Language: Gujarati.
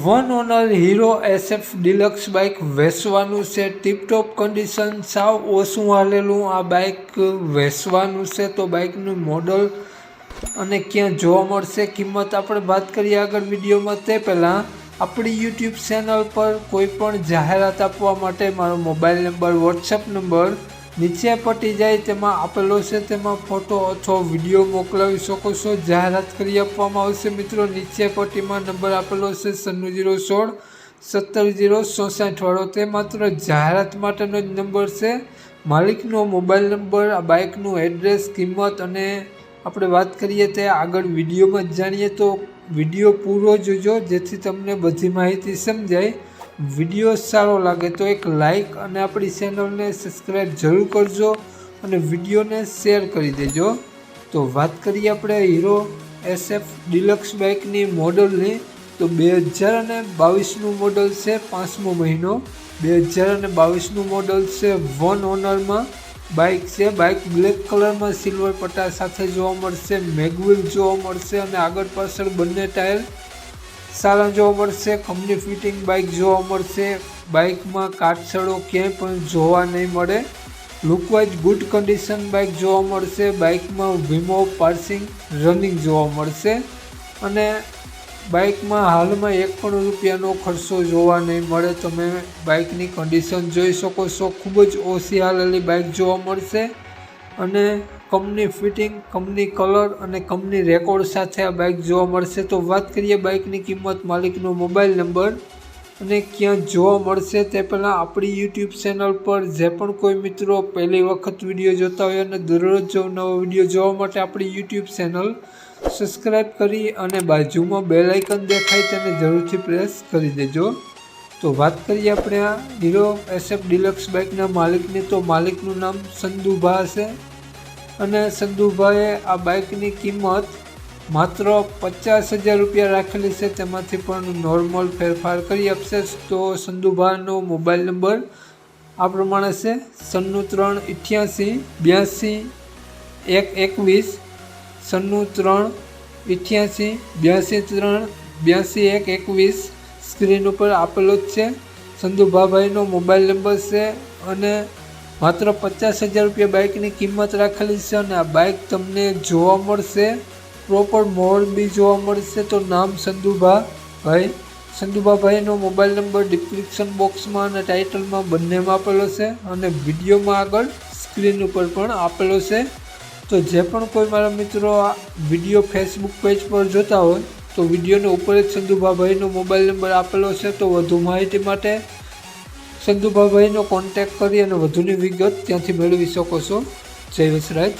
One owner Hero SF deluxe bike વેચવાનું છે ટીપટોપ કન્ડિશન સાવ ઓછું હાલેલું આ બાઇક વેચવાનું છે, તો બાઇકનું મોડલ અને ક્યાં જોવા મળશે, કિંમત આપણે વાત કરીએ આગળ વિડીયોમાં તે પહેલાં. આપણી યુટ્યુબ ચેનલ પર કોઈ પણ જાહેરાત આપવા માટે મારો મોબાઈલ નંબર વોટ્સએપ નંબર નીચે પટી જાય તેમાં આપેલો છે, તેમાં ફોટો અથવા વીડિયો મોકલાવી શકો છો. જાહેરાત કરી આપવામાં આવશે. મિત્રો, નીચે પટ્ટીમાં નંબર આપેલો છે સન્નું જીરો સોળ, સત્તર જીરો ચોસઠ વાળો તે માત્ર જાહેરાત માટેનો જ નંબર છે. માલિકનો મોબાઈલ નંબર, આ બાઇકનું એડ્રેસ, કિંમત અને આપણે વાત કરીએ તે આગળ વિડીયોમાં જાણીએ તો વીડિયો પૂરો જોજો, જેથી તમને બધી માહિતી સમજાય. વીડિયો સારો લાગે તો એક લાઈક અને આપણી ચેનલને સબસ્ક્રાઈબ જરૂર કરજો અને વિડીયોને શેર કરી દેજો. તો વાત કરીએ આપણે હીરો એસએફ ડિલક્સ બાઇકની મોડલની તો બે હજાર અને બાવીસનું મોડલ છે પાંચમો મહિનો. બે હજાર અને બાવીસનું મોડલ છે વન ઓનરમાં બાઇક છે બાઇક બ્લેક કલરમાં સિલ્વર પટ્ટા સાથે જોવા મળશે મેગવિલ જોવા મળશે અને આગળ પાછળ બંને ટાયર સારા જોવા મળશે કંપની ફિટિંગ બાઇક જોવા મળશે બાઇકમાં કાટછડો ક્યાંય પણ જોવા નહીં મળે. લુકવાઇઝ ગુડ કન્ડિશન બાઇક જોવા મળશે બાઇકમાં વીમો પાર્સિંગ રનિંગ જોવા મળશે. અને બાઇકમાં હાલમાં એક પણ રૂપિયાનો ખર્ચો જોવા નહીં મળે, તમે બાઇકની કન્ડિશન જોઈ શકો છો. ખૂબ જ ઓછી હાલેલી બાઇક જોવા મળશે. અને કંપની ફિટિંગ કંપની કલર અને કંપની રેકોર્ડ સાથે આ બાઇક જોવા મળશે. તો વાત કરીએ બાઇકની કિંમત, માલિકનો મોબાઈલ નંબર અને ક્યાં જોવા મળશે તે પહેલાં આપણી યુટ્યુબ ચેનલ પર જે પણ કોઈ મિત્રો પહેલી વખત વીડિયો જોતા હોય અને દરરોજ જો નવો વીડિયો જોવા માટે આપણી યુટ્યુબ ચેનલ સબસ્ક્રાઈબ કરી અને બાજુમાં બે લાઇકન દેખાય તેને જરૂરથી પ્રેસ કરી દેજો. તો વાત કરીએ આપણે આ હીરો એસએફ ડિલક્સ બાઇકના માલિકની. તો માલિકનું નામ સંદુભા છે અને સંધુભાઈએ આ બાઇકની કિંમત માત્ર પચાસ હજાર રૂપિયા રાખેલી છે. તેમાંથી પણ નોર્મલ ફેરફાર કરી આપશે તો સંધુભાઈનો મોબાઈલ નંબર આ પ્રમાણે છે. સન્નું ત્રણ અઠ્યાસી બ્યાસી એક એકવીસ, સન્નું ત્રણ અઠ્યાસી બ્યાસી ત્રણ બ્યાસી એક એકવીસ સ્ક્રીન ઉપર આપેલો જ છે. સંધુભાભાઈનો મોબાઈલ નંબર છે અને માત્ર પચાસ હજાર રૂપિયા બાઇકની કિંમત રાખેલી છે અને આ બાઇક તમને જોવા મળશે. પ્રોપર મોડ બી જોવા મળશે. તો નામ સંદુભા ભાઈ સંદુભા ભાઈનો મોબાઈલ નંબર ડિસ્ક્રિપ્શન બોક્સમાં અને ટાઇટલમાં બંનેમાં આપેલો છે અને વિડીયોમાં આગળ સ્ક્રીન ઉપર પણ આપેલો છે. તો જે પણ કોઈ મારા મિત્રો આ વીડિયો ફેસબુક પેજ પર જોતા હોય, તો વિડીયોને ઉપર જ સંદુભા ભાઈનો મોબાઈલ નંબર આપેલો છે. તો વધુ માહિતી માટે સંધુભાભાઈનો કોન્ટેક કરી અને વધુની વિગત ત્યાંથી મેળવી શકો છો. જય વસરાજ